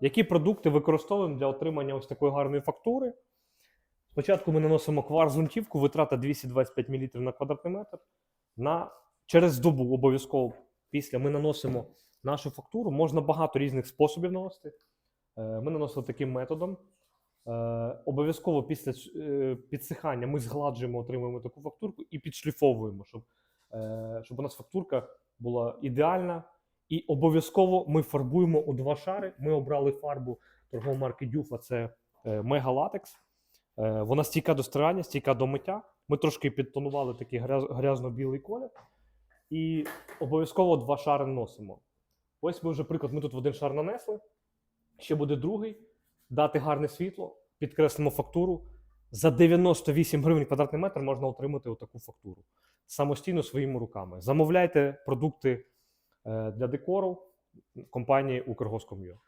Які продукти використовуємо для отримання ось такої гарної фактури? Спочатку ми наносимо кварц-грунтівку, витрата 225 мл на квадратний метр. На, через добу обов'язково після ми наносимо нашу фактуру. Можна багато різних способів наносити. Е, Ми наносили таким методом. Е, Обов'язково після е, підсихання ми згладжуємо, отримуємо таку фактурку і підшліфовуємо, щоб, щоб у нас фактурка була ідеальна. І обов'язково ми фарбуємо у два шари. Ми обрали фарбу торгової марки Дюфа, це е, мегалатекс. Е, Вона стійка до стирання, стійка до миття. Ми трошки підтонували такий грязно-білий колір. І обов'язково два шари носимо. Ось ми вже приклад, ми тут в один шар нанесли. Ще буде другий. Дати гарне світло, підкреслимо фактуру. За 98 гривень квадратний метр можна отримати отаку фактуру самостійно своїми руками. Замовляйте продукти для декору компанії Укргоском'ю.